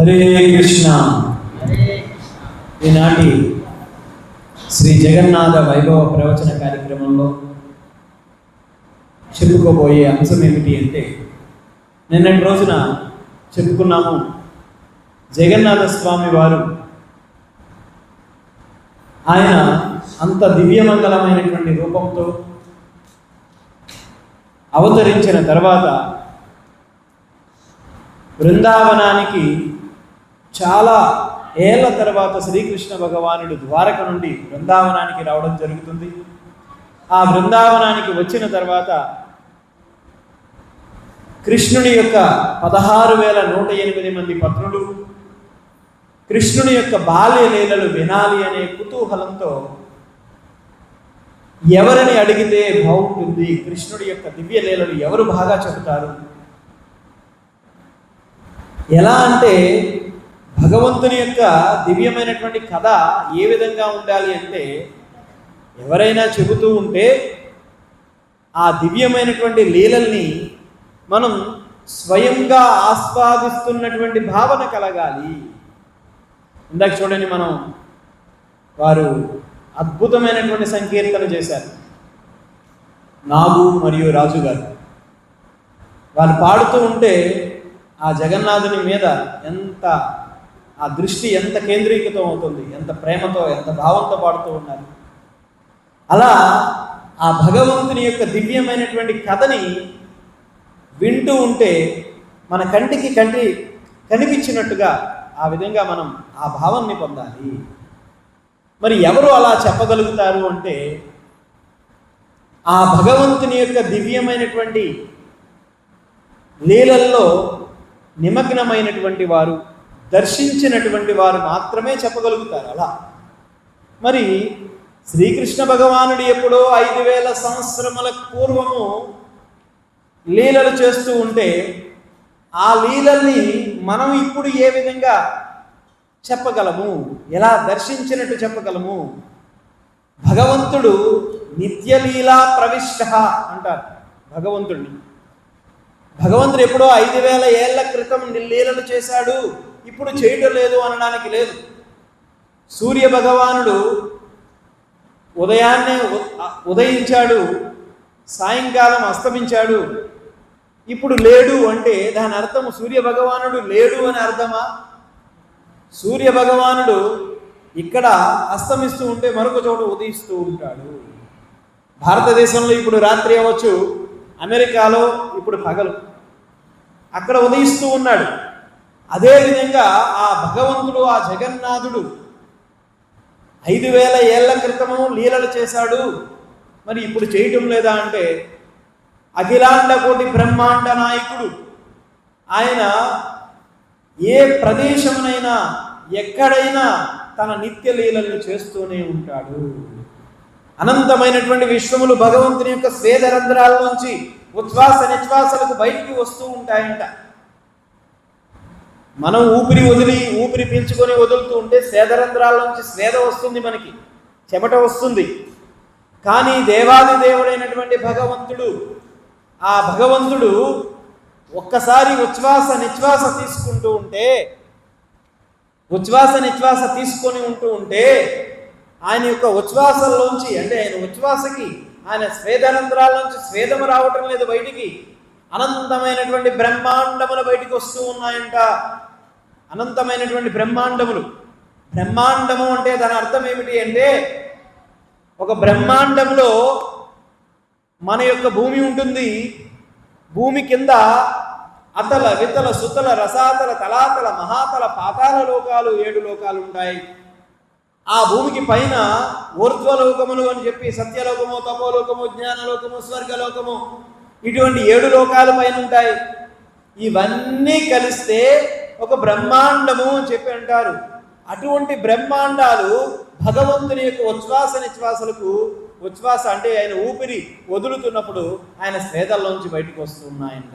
హరే కృష్ణ. ఈనాటి శ్రీ జగన్నాథ వైభవ ప్రవచన కార్యక్రమంలో చెప్పుకోబోయే అంశం ఏమిటి అంటే నిన్నటి రోజున చెప్పుకున్నాము జగన్నాథ స్వామి వారు ఆయన అంత దివ్యమంగళమైనటువంటి రూపంతో అవతరించిన తర్వాత బృందావనానికి చాలా ఏళ్ళ తర్వాత శ్రీకృష్ణ భగవానుడు ద్వారక నుండి బృందావనానికి రావడం జరుగుతుంది. ఆ బృందావనానికి వచ్చిన తర్వాత కృష్ణుని యొక్క పదహారు వేల నూట ఎనిమిది మంది పత్నులు కృష్ణుని యొక్క బాల్య లీలలు వినాలి అనే కుతూహలంతో ఎవరిని అడిగితే బాగుంటుంది కృష్ణుడి యొక్క దివ్య లీలలు ఎవరు బాగా చెబుతారు? ఎలా అంటే భగవంతుని యొక్క దివ్యమైనటువంటి కథ ఏ విధంగా ఉండాలి అంటే ఎవరైనా చెబుతూ ఉంటే ఆ దివ్యమైనటువంటి లీలల్ని మనం స్వయంగా ఆస్వాదిస్తున్నటువంటి భావన కలగాలి. ఇందాక చూడండి మనం వారు అద్భుతమైనటువంటి సంకీర్తన చేశారు. నాగు మరియు రాజు గారు వాళ్ళు పాడుతూ ఉంటే ఆ జగన్నాథుని మీద ఎంత ఆ దృష్టి ఎంత కేంద్రీకృతం అవుతుంది ఎంత ప్రేమతో ఎంత భావంతో పాడుతూ ఉన్నారు అలా ఆ భగవంతుని యొక్క దివ్యమైనటువంటి కథని వింటూ ఉంటే మన కంటికి కంటి కనిపించినట్టుగా ఆ విధంగా మనం ఆ భావాన్ని పొందాలి. మరి ఎవరు అలా చెప్పగలుగుతారు అంటే ఆ భగవంతుని యొక్క దివ్యమైనటువంటి లీలల్లో నిమగ్నమైనటువంటి వారు దర్శించినటువంటి వారు మాత్రమే చెప్పగలుగుతారు అలా. మరి శ్రీకృష్ణ భగవానుడు ఎప్పుడో ఐదు వేల సంవత్సరముల పూర్వము లీలలు చేస్తూ ఉంటే ఆ లీలల్ని మనం ఇప్పుడు ఏ విధంగా చెప్పగలము? ఎలా దర్శించినట్టు చెప్పగలము? భగవంతుడు నిత్యలీలా ప్రవిష్ట అంటారు భగవంతుడిని. భగవంతుడు ఎప్పుడో ఐదు వేల ఏళ్ళ క్రితం లీలలు చేశాడు. ఇప్పుడు చేయటం లేదు అనడానికి లేదు. సూర్య భగవానుడు ఉదయాన్నే ఉ- ఉదయించాడు సాయంకాలం అస్తమించాడు. ఇప్పుడు లేడు అంటే దాని అర్థం సూర్య భగవానుడు లేడు అని అర్థమా? సూర్య భగవానుడు ఇక్కడ అస్తమిస్తూ ఉంటే మరొక చోట ఉదయిస్తూ ఉంటాడు. భారతదేశంలో ఇప్పుడు రాత్రి అవ్వచ్చు అమెరికాలో ఇప్పుడు పగలు. అక్కడ ఉదయిస్తూ ఉన్నాడు. అదేవిధంగా ఆ భగవంతుడు ఆ జగన్నాథుడు ఐదు వేల ఏళ్ళ క్రితము లీలలు చేశాడు. మరి ఇప్పుడు చేయటం లేదా అంటే అఖిలాండ కోటి బ్రహ్మాండ నాయకుడు. ఆయన ఏ ప్రదేశమునైనా ఎక్కడైనా తన నిత్య లీలలను చేస్తూనే ఉంటాడు. అనంతమైనటువంటి విశ్వములు భగవంతుని యొక్క స్వేదరంధ్రాల నుంచి ఉచ్ఛ్వాస నిశ్వాసలకు బయటికి వస్తూ ఉంటాయంట. మనం ఊపిరి వదిలి ఊపిరి పీల్చుకొని వదులుతూ ఉంటే స్వేదరంధ్రాల నుంచి స్వేద వస్తుంది మనకి చెమట వస్తుంది. కానీ దేవాది దేవుడైనటువంటి భగవంతుడు ఆ భగవంతుడు ఒక్కసారి ఉచ్ఛ్వాస నిశ్వాస తీసుకుంటూ ఉంటే ఉచ్ఛ్వాస నిశ్వాస తీసుకొని ఉంటూ ఉంటే ఆయన యొక్క ఉచ్ఛ్వాసంలోంచి అంటే ఆయన ఉచ్ఛ్వాసకి ఆయన స్వేదనంతరాల నుంచి స్వేదము రావటం లేదు బయటికి. అనంతమైనటువంటి బ్రహ్మాండములు బయటికి వస్తూ ఉన్నాయంట. అనంతమైనటువంటి బ్రహ్మాండములు. బ్రహ్మాండము అంటే దాని అర్థం ఏమిటి అంటే ఒక బ్రహ్మాండంలో మన యొక్క భూమి ఉంటుంది. భూమి కింద అతల వితల సుతల రసాతల తలాతల మహాతల పాతాల లోకాలు ఏడు లోకాలు ఉంటాయి ఆ భూమికి పైన ఊర్ధ్వలోకములు అని చెప్పి సత్యలోకము తపోలోకము జ్ఞానలోకము స్వర్గలోకము ఇటువంటి ఏడు లోకాల పైన ఉంటాయి. ఇవన్నీ కలిస్తే ఒక బ్రహ్మాండము అని చెప్పి అంటారు. అటువంటి బ్రహ్మాండాలు భగవంతుని యొక్క ఉచ్ఛ్వాస నిశ్వాసలకు ఉచ్ఛ్వాస అంటే ఆయన ఊపిరి వదులుతున్నప్పుడు ఆయన స్వేదల్లోంచి బయటకు వస్తున్నాయంట.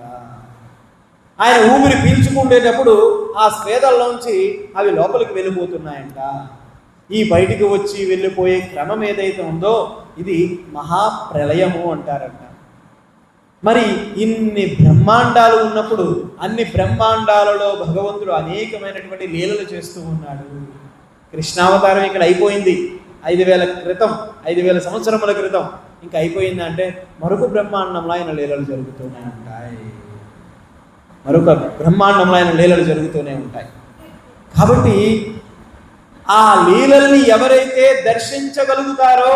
ఆయన ఊపిరి పీల్చుకుండేటప్పుడు ఆ స్వేదల్లోంచి అవి లోపలికి వెళ్ళిపోతున్నాయంట. ఈ బయటికి వచ్చి వెళ్ళిపోయే క్రమం ఏదైతే ఉందో ఇది మహాప్రలయము అంటారంట. మరి ఇన్ని బ్రహ్మాండాలు ఉన్నప్పుడు అన్ని బ్రహ్మాండాలలో భగవంతుడు అనేకమైనటువంటి లీలలు చేస్తూ ఉన్నాడు. కృష్ణావతారం ఇక్కడ అయిపోయింది. ఐదు వేల క్రితం ఐదు వేల సంవత్సరముల క్రితం ఇంకా అయిపోయింది అంటే మరొక బ్రహ్మాండంలో ఆయన లీలలు జరుగుతూనే ఉంటాయి. మరొక బ్రహ్మాండంలో ఆయన లీలలు జరుగుతూనే ఉంటాయి. కాబట్టి ఆ లీలల్ని ఎవరైతే దర్శించగలుగుతారో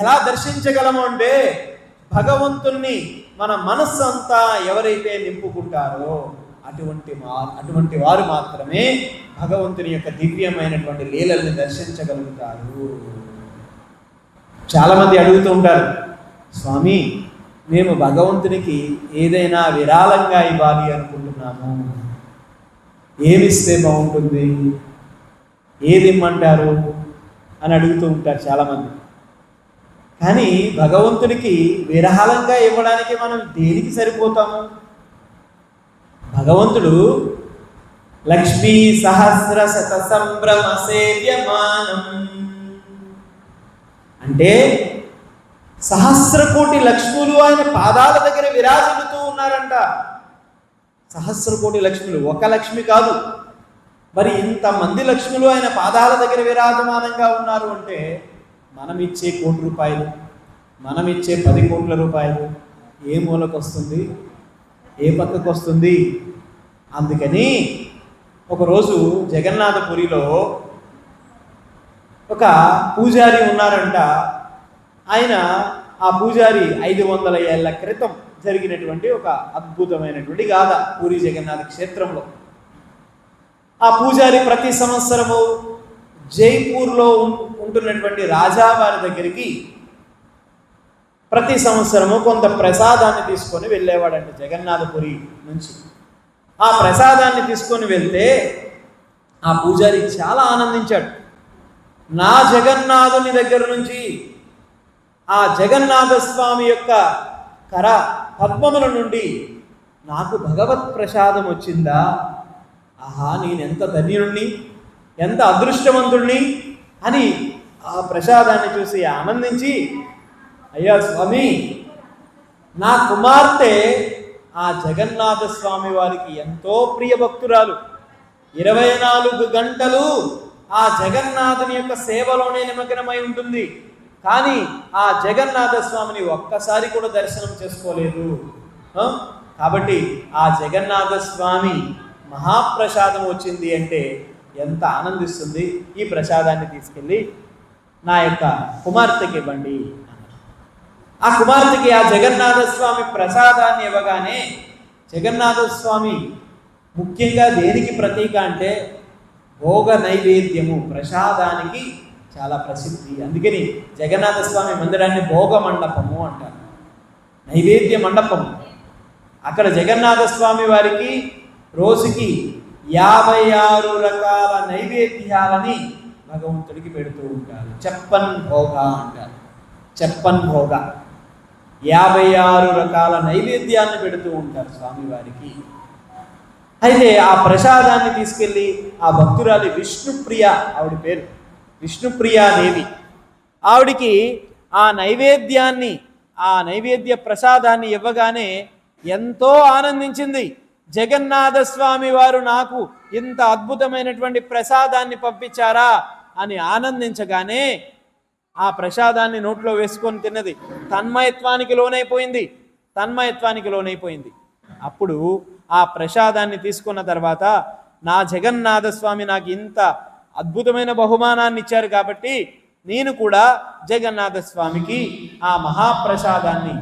ఎలా దర్శించగలము అంటే భగవంతుణ్ణి మన మనస్సు అంతా ఎవరైతే నింపుకుంటారో అటువంటి మా అటువంటి వారు మాత్రమే భగవంతుని యొక్క దివ్యమైనటువంటి లీలల్ని దర్శించగలుగుతారు. చాలామంది అడుగుతూ ఉంటారు స్వామి మేము భగవంతునికి ఏదైనా విరాళంగా ఇవ్వాలి అనుకుంటున్నాము. ఏమిస్తే బాగుంటుంది? ఏది ఇమ్మంటారు? అని అడుగుతూ ఉంటారు చాలామంది. కానీ భగవంతునికి విరహాలంగా ఇవ్వడానికి మనం దేనికి సరిపోతాము? భగవంతుడు లక్ష్మీ సహస్ర శత సంభ్రమ సేవ్యమానం. అంటే సహస్ర కోటి లక్ష్ములు ఆయన పాదాల దగ్గర విరాజిల్లుతూ ఉన్నారంట. సహస్ర కోటి లక్ష్ములు ఒక లక్ష్మి కాదు. మరి ఇంతమంది లక్ష్ములు ఆయన పాదాల దగ్గర విరాజమానంగా ఉన్నారు అంటే మనం ఇచ్చే కోటి రూపాయలు మనం ఇచ్చే పది కోట్ల రూపాయలు ఏ మూలకు వస్తుంది ఏ పక్కకు వస్తుంది? అందుకని ఒకరోజు జగన్నాథపురిలో ఒక పూజారి ఉన్నారంట. ఆయన ఆ పూజారి ఐదు వందల ఏళ్ళ క్రితం జరిగినటువంటి ఒక అద్భుతమైనటువంటి గాథ పూరి జగన్నాథ క్షేత్రంలో. ఆ పూజారి ప్రతి సంవత్సరము జైపూర్లో ఉంటున్నటువంటి రాజావారి దగ్గరికి ప్రతి సంవత్సరము కొంత ప్రసాదాన్ని తీసుకొని వెళ్ళేవాడండి జగన్నాథపురి నుంచి. ఆ ప్రసాదాన్ని తీసుకొని వెళ్తే ఆ పూజారి చాలా ఆనందించాడు. నా జగన్నాథుని దగ్గర నుంచి ఆ జగన్నాథ స్వామి యొక్క కర పద్మముల నుండి నాకు భగవత్ ప్రసాదం వచ్చిందా? ఆహా నేను ఎంత ధన్యుణ్ణి? ఎంత అదృష్టవంతుణ్ణి? అని ఆ ప్రసాదాన్ని చూసి ఆనందించి అయ్యా స్వామి నా కుమార్తె ఆ జగన్నాథ స్వామి వారికి ఎంతో ప్రియ భక్తురాలు. ఇరవై నాలుగు గంటలు ఆ జగన్నాథుని యొక్క సేవలోనే నిమగ్నమై ఉంటుంది. కానీ ఆ జగన్నాథ స్వామిని ఒక్కసారి కూడా దర్శనం చేసుకోలేదు. కాబట్టి ఆ జగన్నాథ స్వామి మహాప్రసాదం వచ్చింది అంటే ఎంత ఆనందిస్తుంది ఈ ప్రసాదాన్ని తీసుకెళ్ళి నా యొక్క కుమార్తెకి ఇవ్వండి ఆ కుమార్తెకి ఆ జగన్నాథస్వామి ప్రసాదాన్ని ఇవ్వగానే జగన్నాథ స్వామి ముఖ్యంగా దేనికి ప్రతీక అంటే భోగ నైవేద్యము ప్రసాదానికి చాలా ప్రసిద్ధి. అందుకని జగన్నాథస్వామి మందిరాన్ని భోగ మండపము అంటారు. నైవేద్య మండపము. అక్కడ జగన్నాథస్వామి వారికి రోజుకి యాభై ఆరు రకాల నైవేద్యాలని భగవంతుడికి పెడుతూ ఉంటారు చెప్పన్ భోగ అంటారు. చెప్పన్ భోగ. యాభై ఆరు రకాల నైవేద్యాన్ని పెడుతూ ఉంటారు స్వామివారికి. అయితే ఆ ప్రసాదాన్ని తీసుకెళ్ళి ఆ భక్తురాలి విష్ణుప్రియ ఆవిడ పేరు. విష్ణుప్రియాదేవి ఆవిడికి ఆ నైవేద్యాన్ని ఆ నైవేద్య ప్రసాదాన్ని ఇవ్వగానే ఎంతో ఆనందించింది. జగన్నాథ స్వామి వారు నాకు ఇంత అద్భుతమైనటువంటి ప్రసాదాన్ని పంపించారా అని ఆనందించగానే ఆ ప్రసాదాన్ని నోట్లో వేసుకొని తిన్నది. తన్మయత్వానికి లోనైపోయింది. తన్మయత్వానికి లోనైపోయింది. అప్పుడు ఆ ప్రసాదాన్ని తీసుకున్న తర్వాత నా జగన్నాథ స్వామి నాకు ఇంత అద్భుతమైన బహుమానాన్ని ఇచ్చారు కాబట్టి నేను కూడా జగన్నాథ స్వామికి ఆ మహాప్రసాదాన్ని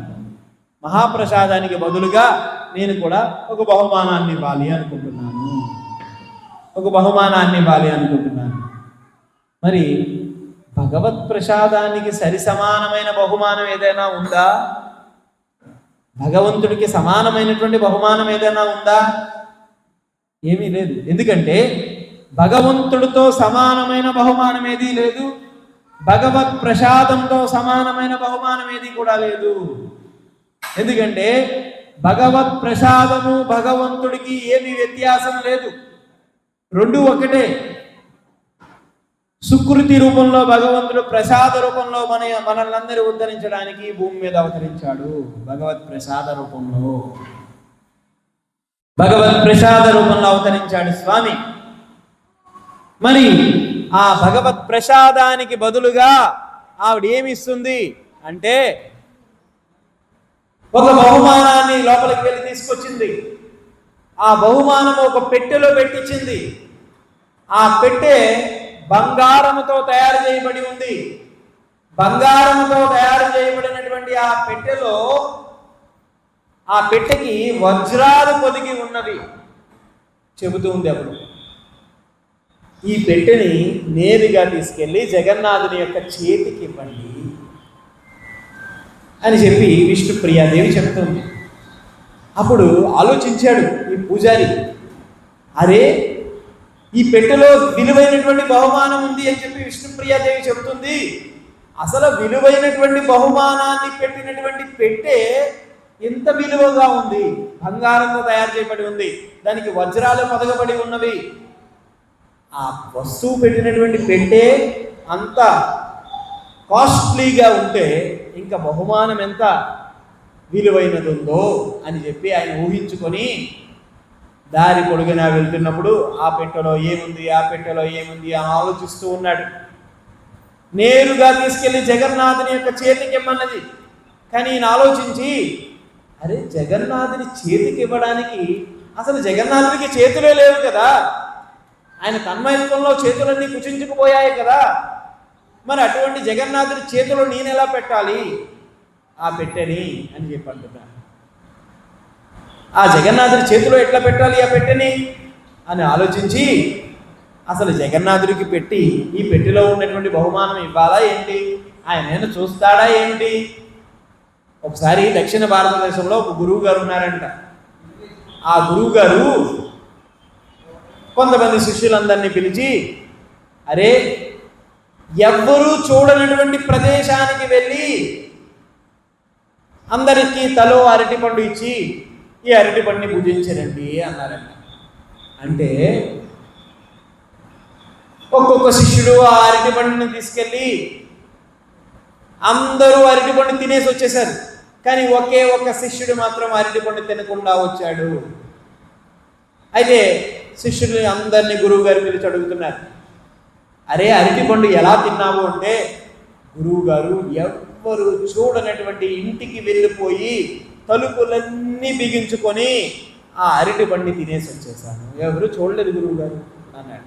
మహాప్రసాదానికి బదులుగా నేను కూడా ఒక బహుమానాన్ని ఇవ్వాలి అనుకుంటున్నాను. ఒక బహుమానాన్ని ఇవ్వాలి అనుకుంటున్నాను. మరి భగవత్ ప్రసాదానికి సరి సమానమైన బహుమానం ఏదైనా ఉందా? భగవంతుడికి సమానమైనటువంటి బహుమానం ఏదైనా ఉందా? ఏమీ లేదు. ఎందుకంటే భగవంతుడితో సమానమైన బహుమానం ఏదీ లేదు. భగవత్ ప్రసాదంతో సమానమైన బహుమానం ఏది కూడా లేదు. ఎందుకంటే భగవత్ ప్రసాదము భగవంతుడికి ఏమి వ్యత్యాసం లేదు. రెండు ఒకటే. సుకృతి రూపంలో భగవంతుడు ప్రసాద రూపంలో మన మనల్ని ఉద్ధరించడానికి భూమి మీద అవతరించాడు. భగవత్ ప్రసాద రూపంలో. భగవత్ ప్రసాద రూపంలో అవతరించాడు స్వామి. మరి ఆ భగవత్ ప్రసాదానికి బదులుగా ఆవిడ ఏమి ఇస్తుంది? అంటే ఒక బహుమానాన్ని లోపలికి వెళ్ళి తీసుకొచ్చింది. ఆ బహుమానం ఒక పెట్టెలో పెట్టించింది. ఆ పెట్టె బంగారముతో తయారు చేయబడి ఉంది. బంగారముతో తయారు చేయబడినటువంటి ఆ పెట్టెలో ఆ పెట్టెకి వజ్రాలు పొదిగి ఉన్నవి చెబుతూ ఉంది అప్పుడు. ఈ పెట్టెని నేరుగా తీసుకెళ్ళి జగన్నాథుని యొక్క చేతికి ఇవ్వండి. అని చెప్పి విష్ణు ప్రియాదేవి చెప్తుంది. అప్పుడు ఆలోచించాడు ఈ పూజారి అరే ఈ పెట్టెలో విలువైనటువంటి బహుమానం ఉంది అని చెప్పి విష్ణుప్రియాదేవి చెబుతుంది అసలు విలువైనటువంటి బహుమానాన్ని పెట్టినటువంటి పెట్టె ఎంత విలువగా ఉంది? బంగారంతో తయారు చేయబడి ఉంది. దానికి వజ్రాలు పదకబడి ఉన్నవి. ఆ వస్తువు పెట్టినటువంటి పెట్టే అంత కాస్ట్లీగా ఉంటే ఇంకా బహుమానం ఎంత? విలువైనది ఉందో అని చెప్పి ఆయన ఊహించుకొని దారి పొడుగునా వెళ్తున్నప్పుడు ఆ పెట్టెలో ఏముంది ఆ పెట్టెలో ఏముంది అని ఆలోచిస్తూ ఉన్నాడు. నేరుగా తీసుకెళ్ళి జగన్నాథుని యొక్క చేతికి ఇమ్మన్నది. కానీ ఈయన ఆలోచించి అరే జగన్నాథుని చేతికి ఇవ్వడానికి అసలు జగన్నాథునికి చేతులే లేవు కదా. ఆయన తన్మయత్వంలో చేతులన్నీ కుచించుకుపోయాయి కదా. మరి అటువంటి జగన్నాథుడి చేతిలో నేను ఎలా పెట్టాలి? ఆ పెట్టెని అని చెప్పి అంటున్నాను ఆ జగన్నాథుడి చేతిలో ఎట్లా పెట్టాలి ఆ పెట్టెని? అని ఆలోచించి అసలు జగన్నాథుడికి పెట్టి ఈ పెట్టెలో ఉన్నటువంటి బహుమానం ఇవ్వాలా ఏంటి? ఆయన నేను చూస్తాడా ఏంటి? ఒకసారి దక్షిణ భారతదేశంలో ఒక గురువు గారు ఉన్నారంట. ఆ గురువు గారు కొంతమంది శిష్యులందరినీ పిలిచి అరే ఎవ్వరూ చూడనటువంటి ప్రదేశానికి వెళ్ళి అందరికీ తలో అరటిపండు ఇచ్చి ఈ అరటిపండుని పూజించరండి అన్నారంట. అంటే ఒక్కొక్క శిష్యుడు ఆ అరటిపండుని తీసుకెళ్ళి అందరూ అరటిపండు తినేసి వచ్చేసారు. కానీ ఒకే ఒక్క శిష్యుడు మాత్రం అరటిపండు తినకుండా వచ్చాడు. అయితే శిష్యుల్ని అందరినీ గురువు గారు పిలిచి అడుగుతున్నారు. అరే అరటిపండు ఎలా తిన్నావు అంటే గురువు గారు ఎవ్వరు చూడనటువంటి ఇంటికి వెళ్ళిపోయి తలుపులన్నీ బిగించుకొని ఆ అరటి బండి తినేసి వచ్చేసాను ఎవరు చూడలేదు గురువు గారు అన్నాడు.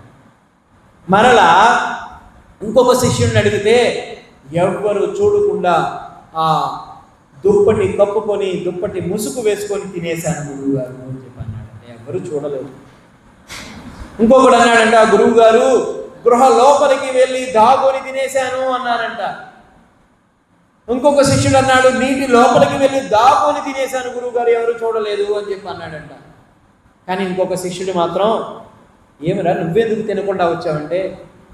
మరలా ఇంకొక శిష్యుడిని అడిగితే ఎవ్వరు చూడకుండా ఆ దుప్పటి కప్పుకొని దుప్పటి ముసుగు వేసుకొని తినేశాను గురువు గారు అని చెప్పి అన్నాడు. ఎవరు చూడలేదు. ఇంకొకడు అన్నాడంట ఆ గురువు గారు గృహ లోపలికి వెళ్ళి దాగుని తినేశాను అన్నారంట. ఇంకొక శిష్యుడు అన్నాడు నీటి లోపలికి వెళ్ళి దాగుని తినేశాను గురువుగారు ఎవరు చూడలేదు అని చెప్పి అన్నాడంట. కానీ ఇంకొక శిష్యుడు మాత్రం ఏమిరా నువ్వెందుకు తినకుండా వచ్చావంటే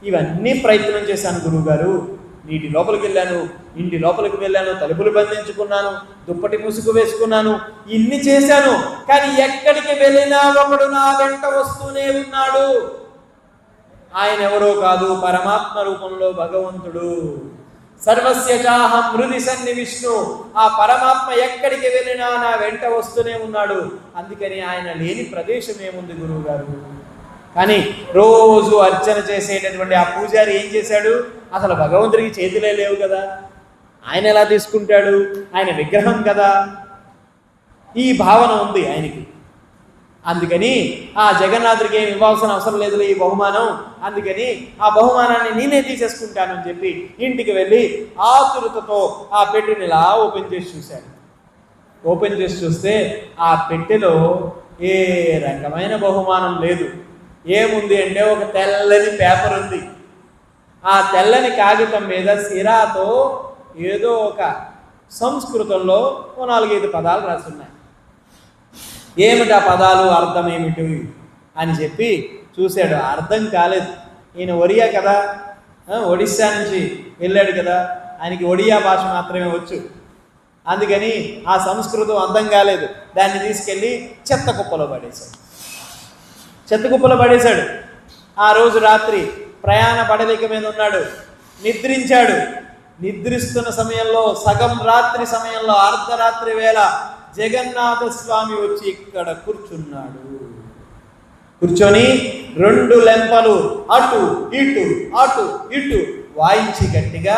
ఇవన్నీ ప్రయత్నం చేశాను గురువుగారు. నీటి లోపలికి వెళ్ళాను ఇంటి లోపలికి వెళ్ళాను తలుపులు బంధించుకున్నాను దుప్పటి ముసుగు వేసుకున్నాను ఇన్ని చేశాను. కానీ ఎక్కడికి వెళ్ళినా ఒకడు నా వెంట వస్తూనే ఉన్నాడు. ఆయన ఎవరో కాదు పరమాత్మ రూపంలో భగవంతుడు. సర్వస్య చాహం హృది సన్ని విష్ణు. ఆ పరమాత్మ ఎక్కడికి వెళ్ళినా నా వెంట వస్తూనే ఉన్నాడు. అందుకని ఆయన లేని ప్రదేశం ఏముంది గురువు గారు కానీ రోజు అర్చన చేసేటటువంటి ఆ పూజారి ఏం చేశాడు? అసలు భగవంతుడికి చేతులే లేవు కదా. ఆయన ఎలా తీసుకుంటాడు? ఆయన విగ్రహం కదా. ఈ భావన ఉంది ఆయనకి. అందుకని ఆ జగన్నాథుడికి ఏమి ఇవ్వాల్సిన అవసరం లేదు ఈ బహుమానం. అందుకని ఆ బహుమానాన్ని నేనే తీసేసుకుంటానని చెప్పి ఇంటికి వెళ్ళి ఆతురతతో ఆ పెట్టెని ఇలా ఓపెన్ చేసి చూశాడు ఓపెన్ చేసి చూస్తే ఆ పెట్టెలో ఏ రకమైన బహుమానం లేదు. ఏముంది అంటే ఒక తెల్లని పేపర్ ఉంది. ఆ తెల్లని కాగితం మీద సిరాతో ఏదో ఒక సంస్కృతంలో ఓ నాలుగైదు పదాలు రాసి ఏమిటి ఆ పదాలు? అర్థం ఏమిటి? అని చెప్పి చూశాడు. అర్థం కాలేదు. ఈయన ఒరియా కదా? ఒడిస్సా నుంచి వెళ్ళాడు కదా? ఆయనకి ఒడియా భాష మాత్రమే వచ్చు. అందుకని ఆ సంస్కృతం అర్థం కాలేదు. దాన్ని తీసుకెళ్ళి చెత్త కుప్పలో పడేశాడు. చెత్త కుప్పలో పడేశాడు. ఆ రోజు రాత్రి ప్రయాణ పడలిక మీద ఉన్నాడు. నిద్రించాడు. నిద్రిస్తున్న సమయంలో సగం రాత్రి సమయంలో అర్ధరాత్రి వేళ జగన్నాథ స్వామి వచ్చి ఇక్కడ కూర్చున్నాడు. కూర్చొని రెండు లెంపలు అటు ఇటు అటు ఇటు వాయించి గట్టిగా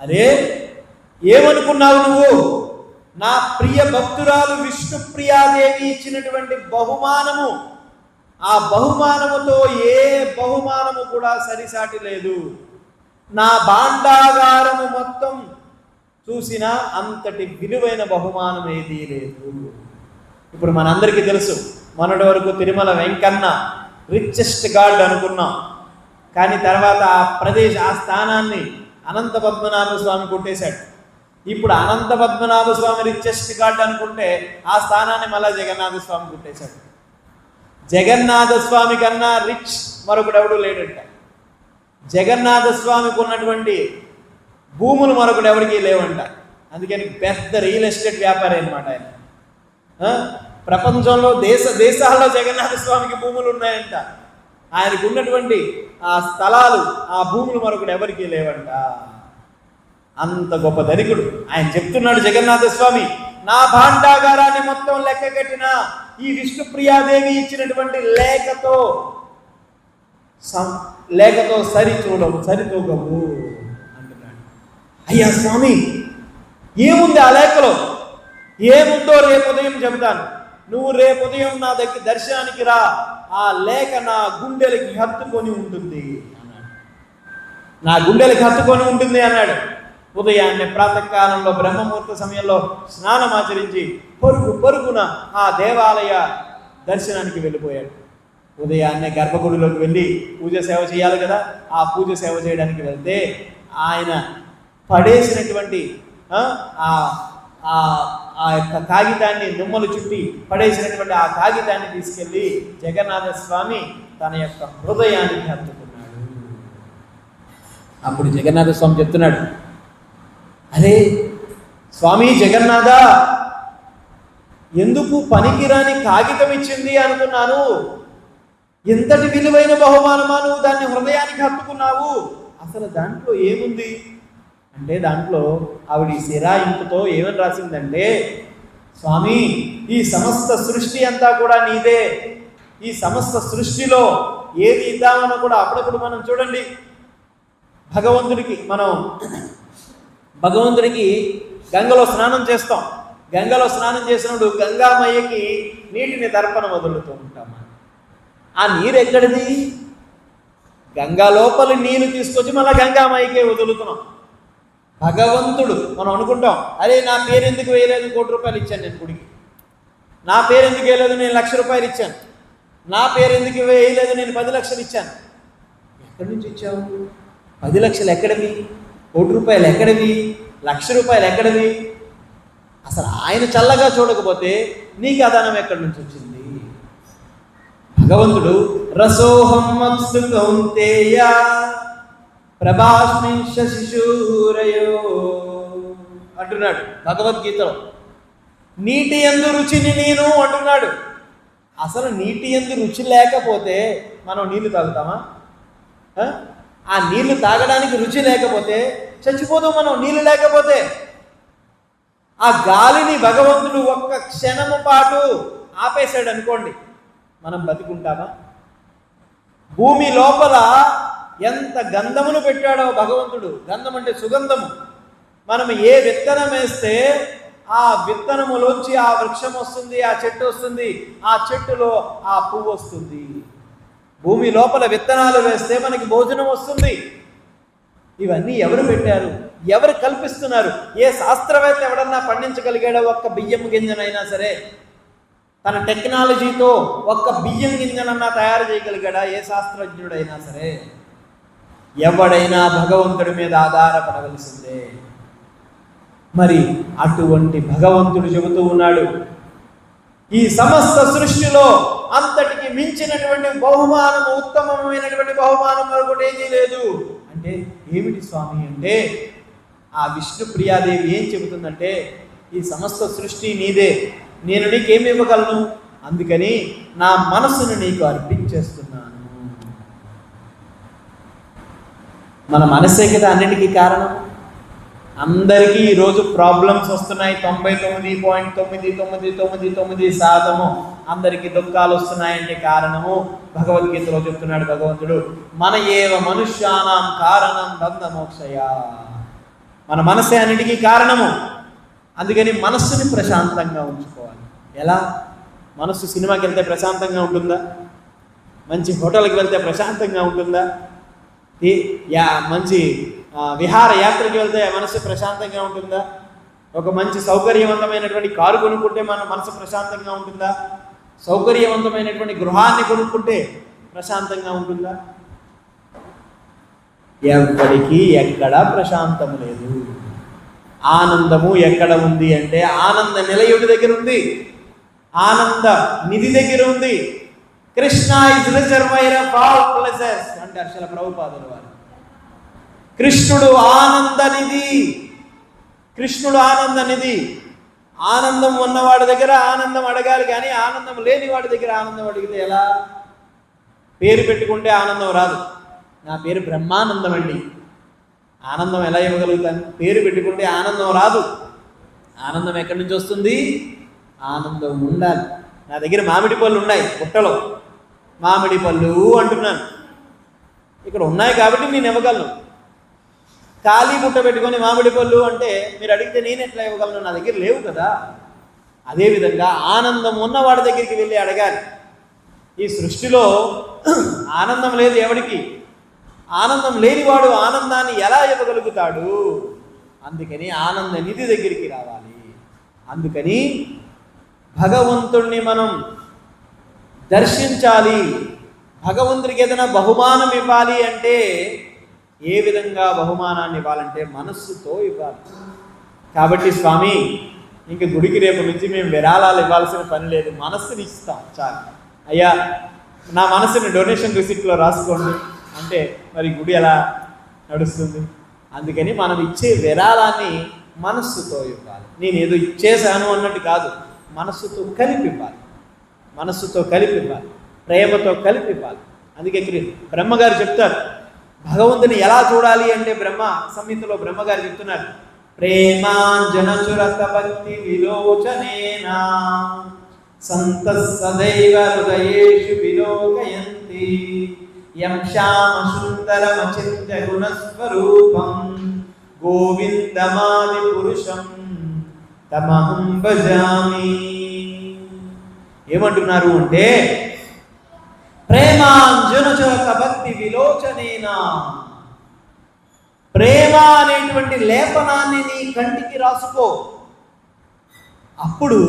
అరే ఏమనుకున్నావు నువ్వు? నా ప్రియ భక్తురాలు విష్ణు ప్రియాదేవి ఇచ్చినటువంటి బహుమానము. ఆ బహుమానముతో ఏ బహుమానము కూడా సరిసాటి లేదు. నా భాండాగారము మొత్తం చూసినా అంతటి విలువైన బహుమానం ఏదీ లేదు. ఇప్పుడు మనందరికీ తెలుసు మొన్నటి వరకు తిరుమల వెంకన్న రిచెస్ట్ గాడ్ అనుకున్నాం. కానీ తర్వాత ఆ ప్రదేశ్ ఆ స్థానాన్ని అనంత పద్మనాభ స్వామి కొట్టేశాడు. ఇప్పుడు అనంత పద్మనాభ స్వామి రిచెస్ట్ గాడ్ అనుకుంటే ఆ స్థానాన్ని మళ్ళా జగన్నాథ స్వామి కొట్టేశాడు. జగన్నాథ స్వామి కన్నా రిచ్ మరొకడెవడు లేడంట. జగన్నాథ స్వామికి ఉన్నటువంటి భూములు మరొకటి ఎవరికి లేవంట. అందుకని పెద్ద రియల్ ఎస్టేట్ వ్యాపారి అనమాట ఆయన. ప్రపంచంలో దేశ దేశాల్లో జగన్నాథ స్వామికి భూములు ఉన్నాయంట. ఆయనకు ఉన్నటువంటి ఆ స్థలాలు ఆ భూములు మరొకటి ఎవరికి లేవంట. అంత గొప్ప ధనికుడు. ఆయన చెప్తున్నాడు జగన్నాథ స్వామి నా భాండాగారాన్ని మొత్తం లెక్క కట్టిన ఈ విష్ణుప్రియాదేవి ఇచ్చినటువంటి లేఖతో సం- లేఖతో సరి చూడవు సరితూగవు అయ్యా స్వామి ఏముంది ఆ లేఖలో? ఏముందో రేపు ఉదయం చెబుతాను. నువ్వు రేపు ఉదయం నా దగ్గర దర్శనానికి రా. ఆ లేఖ నా గుండెలకి హత్తుకొని ఉంటుంది అన్నాడు. నా గుండెలకి హత్తుకొని ఉంటుంది అన్నాడు. ఉదయాన్నే ప్రాతకాలంలో బ్రహ్మముహూర్త సమయంలో స్నానం ఆచరించి పరుగు పరుగున ఆ దేవాలయ దర్శనానికి వెళ్ళిపోయాడు. ఉదయాన్నే గర్భగుడిలోకి వెళ్ళి పూజ సేవ చేయాలి కదా. ఆ పూజ సేవ చేయడానికి వెళ్తే ఆయన పడేసినటువంటి ఆ, ఆ ఆ యొక్క కాగితాన్ని దుమ్మలు చుట్టి పడేసినటువంటి ఆ కాగితాన్ని తీసుకెళ్ళి జగన్నాథ స్వామి తన యొక్క హృదయానికి హత్తుకున్నాడు అప్పుడు జగన్నాథ స్వామి చెప్తున్నాడు అరే స్వామి జగన్నాథ ఎందుకు పనికిరాని కాగితం ఇచ్చింది అనుకున్నాను? ఎంతటి విలువైన బహుమానమా నువ్వు దాన్ని హృదయానికి హత్తుకున్నావు? అసలు దాంట్లో ఏముంది? అంటే దాంట్లో ఆవిడ ఈ సిరాయింపుతో ఏమని రాసిందంటే స్వామి ఈ సమస్త సృష్టి అంతా కూడా నీదే. ఈ సమస్త సృష్టిలో ఏది ఇద్దామన్నా కూడా అప్పుడప్పుడు మనం చూడండి. భగవంతుడికి మనం భగవంతుడికి గంగలో స్నానం చేస్తాం. గంగలో స్నానం చేసినప్పుడు గంగామయ్యకి నీటిని దర్పణ వదులుతూ ఉంటాం ఆ నీరు ఎక్కడిది? గంగా లోపలి నీరు తీసుకొచ్చి మళ్ళీ గంగామయ్యకే వదులుతున్నాం. భగవంతుడు. మనం అనుకుంటాం అరే నా పేరు ఎందుకు వేయలేదు? కోటి రూపాయలు ఇచ్చాను నేను గుడికి. నా పేరు ఎందుకు వేయలేదు? నేను లక్ష రూపాయలు ఇచ్చాను. నా పేరు ఎందుకు వేయలేదు? నేను పది లక్షలు ఇచ్చాను. ఎక్కడి నుంచి ఇచ్చావు? పది లక్షలు ఎక్కడవి? కోటి రూపాయలు ఎక్కడివి? లక్ష రూపాయలు ఎక్కడవి? అసలు ఆయన చల్లగా చూడకపోతే నీకు అదనం ఎక్కడి నుంచి వచ్చింది? భగవంతుడు రసోహం మత్సు కౌంతేయ శశిశూరయో. అంటున్నాడు భగవద్గీతలో. నీటి ఎందు రుచిని నేను అంటున్నాడు. అసలు నీటి ఎందు రుచి లేకపోతే మనం నీళ్ళు తాగుతామా? ఆ? నీళ్ళు తాగడానికి రుచి లేకపోతే చచ్చిపోతాం మనం నీళ్ళు లేకపోతే. ఆ గాలిని భగవంతుడు ఒక్క క్షణము పాటు ఆపేశాడు అనుకోండి. మనం బతికుంటామా? భూమి లోపల ఎంత గంధమును పెట్టాడో భగవంతుడు. గంధం అంటే సుగంధము. మనం ఏ విత్తనం వేస్తే ఆ విత్తనములోంచి ఆ వృక్షం వస్తుంది ఆ చెట్టు వస్తుంది ఆ చెట్టులో ఆ పువ్వు వస్తుంది. భూమి లోపల విత్తనాలు వేస్తే మనకి భోజనం వస్తుంది. ఇవన్నీ ఎవరు పెట్టారు? ఎవరు కల్పిస్తున్నారు? ఏ శాస్త్రవేత్త ఎవడన్నా పండించగలిగాడో ఒక్క బియ్యం గింజనైనా సరే? తన టెక్నాలజీతో ఒక్క బియ్యం గింజనన్నా తయారు చేయగలిగాడా? ఏ శాస్త్రజ్ఞుడైనా సరే? ఎవడైనా భగవంతుడి మీద ఆధారపడవలసిందే. మరి అటువంటి భగవంతుడు చెబుతూ ఉన్నాడు ఈ సమస్త సృష్టిలో అంతటికి మించినటువంటి బహుమానం ఉత్తమమైనటువంటి బహుమానం మరొకటి ఏదీ లేదు. అంటే ఏమిటి స్వామి అంటే ఆ విష్ణు ప్రియాదేవి ఏం చెబుతుందంటే ఈ సమస్త సృష్టి నీదే నేను నీకేమి ఇవ్వగలను? అందుకని నా మనస్సును నీకు అర్పించేస్తుంది మన మనసే కదా అన్నిటికీ కారణం? అందరికీ ఈరోజు ప్రాబ్లమ్స్ వస్తున్నాయి. తొంభై తొమ్మిది పాయింట్ తొమ్మిది తొమ్మిది తొమ్మిది తొమ్మిది శాతము అందరికీ దుఃఖాలు వస్తున్నాయంటే కారణము భగవద్గీతలో చెప్తున్నాడు భగవంతుడు. మన ఏవ మనుష్యానాం కారణం బంధమోక్షయ మన మనసే అన్నిటికీ కారణము. అందుకని మనస్సుని ప్రశాంతంగా ఉంచుకోవాలి. ఎలా? మనస్సు సినిమాకి వెళ్తే ప్రశాంతంగా ఉంటుందా? మంచి హోటల్కి వెళ్తే ప్రశాంతంగా ఉంటుందా? ఈ యా మంచి విహారయాత్రకి వెళ్తే మనసు ప్రశాంతంగా ఉంటుందా? ఒక మంచి సౌకర్యవంతమైనటువంటి కారు కొనుక్కుంటే మన మనసు ప్రశాంతంగా ఉంటుందా? సౌకర్యవంతమైనటువంటి గృహాన్ని కొనుక్కుంటే ప్రశాంతంగా ఉంటుందా? ఎవ్వరికీ ఎక్కడా ప్రశాంతం లేదు. ఆనందము ఎక్కడ ఉంది అంటే ఆనంద నిలయుడి దగ్గర ఉంది ఆనంద నిధి దగ్గర ఉంది Krishna is reservoir of all pleasures అంటారు శిల ప్రభుపాదులు వారు. కృష్ణుడు ఆనందనిధి కృష్ణుడు ఆనందనిధి ఆనందం ఉన్నవాడి దగ్గర ఆనందం అడగాలి కానీ ఆనందం లేని వాడి దగ్గర ఆనందం అడిగితే ఎలా? పేరు పెట్టుకుంటే ఆనందం రాదు. నా పేరు బ్రహ్మానందం అండి. ఆనందం ఎలా ఇవ్వగలుగుతాను? పేరు పెట్టుకుంటే ఆనందం రాదు. ఆనందం ఎక్కడి నుంచి వస్తుంది? ఆనందం ఉండాలి. నా దగ్గర మామిడి పళ్ళు ఉన్నాయి పుట్టలో మామిడి పళ్ళు అంటున్నాను. ఇక్కడ ఉన్నాయి కాబట్టి నేను ఇవ్వగలను. ఖాళీ బుట్ట పెట్టుకొని మామిడి పళ్ళు అంటే మీరు అడిగితే నేను ఎట్లా ఇవ్వగలను? నా దగ్గర లేవు కదా. అదేవిధంగా ఆనందం ఉన్న వాడి దగ్గరికి వెళ్ళి అడగాలి. ఈ సృష్టిలో ఆనందం లేదు ఎవడికి? ఆనందం లేనివాడు ఆనందాన్ని ఎలా ఇవ్వగలుగుతాడు? అందుకని ఆనంద నిధి దగ్గరికి రావాలి. అందుకని భగవంతుణ్ణి మనం దర్శించాలి. భగవంతుడికి ఏదైనా బహుమానం ఇవ్వాలి అంటే ఏ విధంగా బహుమానాన్ని ఇవ్వాలంటే మనస్సుతో ఇవ్వాలి. కాబట్టి స్వామి ఇంక గుడికి రేపు నుంచి మేము విరాళాలు ఇవ్వాల్సిన పని లేదు. మనస్సుని ఇస్తాం చాలు. అయ్యా నా మనసుని డొనేషన్ రిసిప్ట్లో రాసుకోండి. అంటే మరి గుడి ఎలా నడుస్తుంది? అందుకని మనం ఇచ్చే విరాళాన్ని మనస్సుతో ఇవ్వాలి. నేను ఏదో ఇచ్చేసాను అన్నట్టు కాదు. మనస్సుతో కలిపివ్వాలి. మనస్సుతో కలిపి ప్రేమతో కలిపివ్వాలి. అందుకే బ్రహ్మగారు చెప్తారు భగవంతుని ఎలా చూడాలి అంటే బ్రహ్మ సంహితలో బ్రహ్మగారు చెప్తున్నారు ప్రేమాంజనచురత భక్తి విలోచనేనా సంత సదైవ హృదయేషు విలోకయంతి యం శ్యామ సుందరమచింత గుణస్వరూపం గోవిందమాది పురుషం తమహం భజామి. ఏమంటున్నారు అంటే ప్రేమాంజన చోక భక్తి విలోచనేనా? ప్రేమ అనేటువంటి లేపనాన్ని నీ కంటికి రాసుకో. అప్పుడు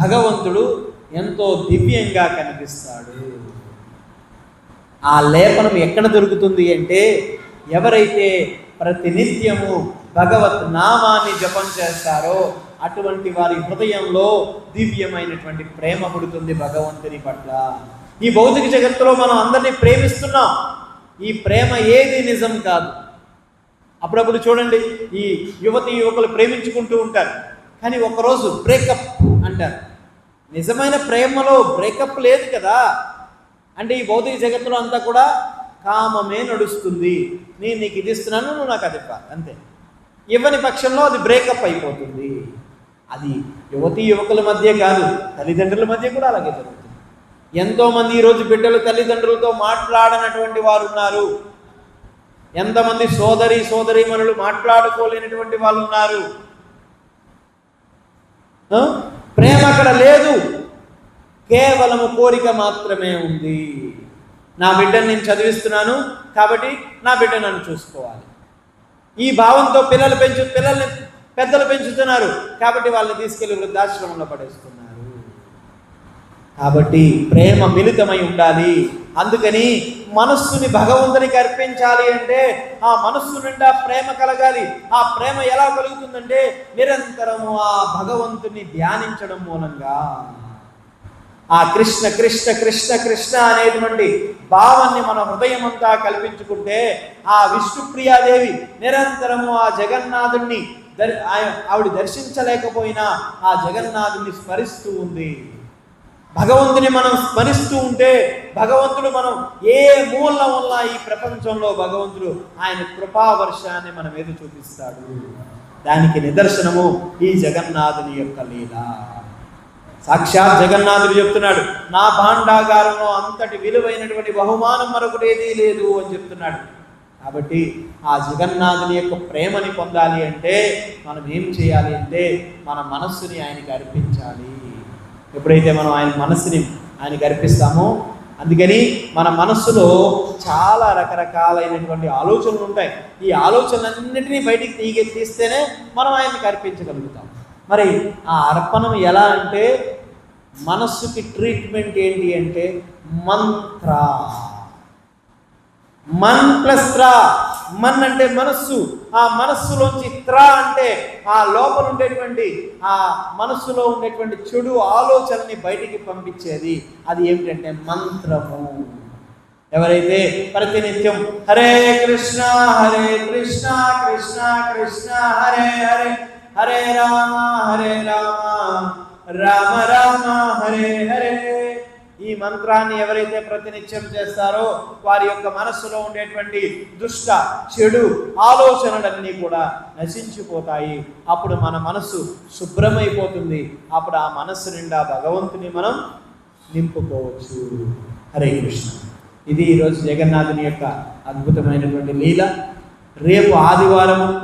భగవంతుడు ఎంతో దివ్యంగా కనిపిస్తాడు. ఆ లేపనం ఎక్కడ దొరుకుతుంది అంటే ఎవరైతే ప్రతినిత్యము భగవత్ నామాన్ని జపం చేస్తారో అటువంటి వారి హృదయంలో దివ్యమైనటువంటి ప్రేమ పుడుతుంది భగవంతుని పట్ల. ఈ భౌతిక జగత్తులో మనం అందరినీ ప్రేమిస్తున్నాం. ఈ ప్రేమ ఏది నిజం కాదు. అప్పుడప్పుడు చూడండి ఈ యువతి యువకులు ప్రేమించుకుంటూ ఉంటారు. కానీ ఒకరోజు బ్రేకప్ అంటారు. నిజమైన ప్రేమలో బ్రేకప్ లేదు కదా. అంటే ఈ భౌతిక జగత్తులో అంతా కూడా కామమే నడుస్తుంది. నేను నీకు ఇది ఇస్తున్నాను నువ్వు నాకు అది అంతే. ఇవ్వని పక్షంలో అది బ్రేకప్ అయిపోతుంది. అది యువతి యువకుల మధ్య కాదు తల్లిదండ్రుల మధ్య కూడా అలాగే జరుగుతుంది. ఎంతోమంది ఈరోజు బిడ్డలు తల్లిదండ్రులతో మాట్లాడనటువంటి వారు ఉన్నారు ఎంతమంది సోదరి సోదరీమణులు మాట్లాడుకోలేనటువంటి వాళ్ళు ఉన్నారు ప్రేమ అక్కడ లేదు. కేవలము కోరిక మాత్రమే ఉంది. నా బిడ్డను నేను చదివిస్తున్నాను కాబట్టి నా బిడ్డ నన్ను చూసుకోవాలి. ఈ భావంతో పిల్లలు పెంచు పిల్లల్ని పెద్దలు పెంచుతున్నారు. కాబట్టి వాళ్ళని తీసుకెళ్ళి వృద్ధాశ్రమంలో పడేస్తున్నారు. కాబట్టి ప్రేమ మిళితమై ఉండాలి. అందుకని మనస్సుని భగవంతునికి అర్పించాలి అంటే ఆ మనస్సు నిండా ప్రేమ కలగాలి. ఆ ప్రేమ ఎలా కలుగుతుందంటే నిరంతరము ఆ భగవంతుని ధ్యానించడం మూలంగా ఆ కృష్ణ కృష్ణ కృష్ణ కృష్ణ అనేటువంటి భావాన్ని మన హృదయం అంతా కల్పించుకుంటే ఆ విష్ణుప్రియాదేవి నిరంతరము ఆ జగన్నాథుణ్ణి దర్ ఆవిడ దర్శించలేకపోయినా ఆ జగన్నాథుని స్మరిస్తూ ఉంది. భగవంతుని మనం స్మరిస్తూ ఉంటే భగవంతుడు మనం ఏ మూల వల్ల ఈ ప్రపంచంలో భగవంతుడు ఆయన కృపావర్షాన్ని మన మీద చూపిస్తాడు. దానికి నిదర్శనము ఈ జగన్నాథుని యొక్క లీల. సాక్షాత్ జగన్నాథుడు చెప్తున్నాడు నా భాండాగారంలో అంతటి విలువైనటువంటి బహుమానం మరొకటి ఏదీ లేదు అని చెప్తున్నాడు. కాబట్టి ఆ జగన్నాథుని యొక్క ప్రేమని పొందాలి అంటే మనం ఏం చేయాలి అంటే మన మనస్సుని ఆయనకి అర్పించాలి. ఎప్పుడైతే మనం ఆయన మనస్సుని ఆయనకి అర్పిస్తామో అందుకని మన మనస్సులో చాలా రకరకాలైనటువంటి ఆలోచనలు ఉంటాయి. ఈ ఆలోచనలన్నింటినీ బయటికి తీగే తీస్తేనే మనం ఆయనకి అర్పించగలుగుతాం. మరి ఆ అర్పణం ఎలా అంటే మనస్సుకి ట్రీట్మెంట్ ఏంటి అంటే మంత్ర. మన్ ప్లస్ త్రా. మన్ అంటే మనస్సు. ఆ మనస్సులోంచి త్రా అంటే ఆ లోపల ఉండేటువంటి ఆ మనస్సులో ఉండేటువంటి చెడు ఆలోచనని బయటికి పంపించేది. అది ఏమిటంటే మంత్రము. ఎవరైతే ప్రతినిత్యం హరే కృష్ణ హరే కృష్ణ కృష్ణ కృష్ణ హరే హరే హరే రామ హరే రామ రామ రామ హరే హరే. ఈ మంత్రాన్ని ఎవరైతే ప్రతినిత్యం చేస్తారో వారి యొక్క మనస్సులో ఉండేటువంటి దుష్ట చెడు ఆలోచనలన్నీ కూడా నశించిపోతాయి. అప్పుడు మన మనస్సు శుభ్రమైపోతుంది. అప్పుడు ఆ మనస్సు నిండా భగవంతుని మనం నింపుకోవచ్చు. హరే కృష్ణ. ఇది ఈరోజు జగన్నాథుని యొక్క అద్భుతమైనటువంటి లీల. రేపు ఆదివారము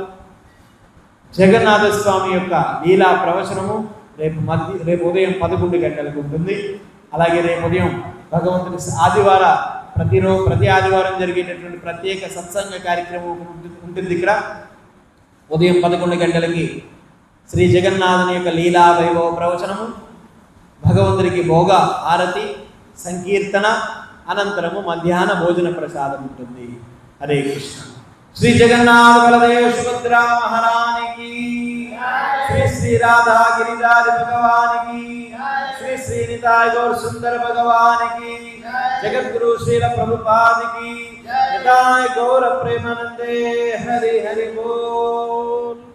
జగన్నాథ స్వామి యొక్క లీలా ప్రవచనము. రేపు మధ్య రేపు ఉదయం పదకొండు గంటలకు ఉంటుంది. అలాగే రేపు ఉదయం భగవంతుని ఆదివార ప్రతిరోజు ప్రతి ఆదివారం జరిగేటటువంటి ప్రత్యేక సత్సంగ కార్యక్రమం ఉంటుంది- ఇక్కడ. ఉదయం పదకొండు గంటలకి శ్రీ జగన్నాథుని యొక్క లీలా వైభవ ప్రవచనము భగవంతుడికి భోగ ఆరతి సంకీర్తన అనంతరము మధ్యాహ్న భోజన ప్రసాదం ఉంటుంది. హరే కృష్ణ. శ్రీ జగన్నాథ బలదేవ సుభద్రా మహారానికి శ్రీ శ్రీ రాధా గిరిజారి భగవానికి శ్రీ శ్రీ నితాయ్ గౌర్ సుందర భగవానికి జగద్గురు శ్రీల ప్రభుపాదికి నితాయ్ గౌర ప్రేమానందే హరి హరి బోల్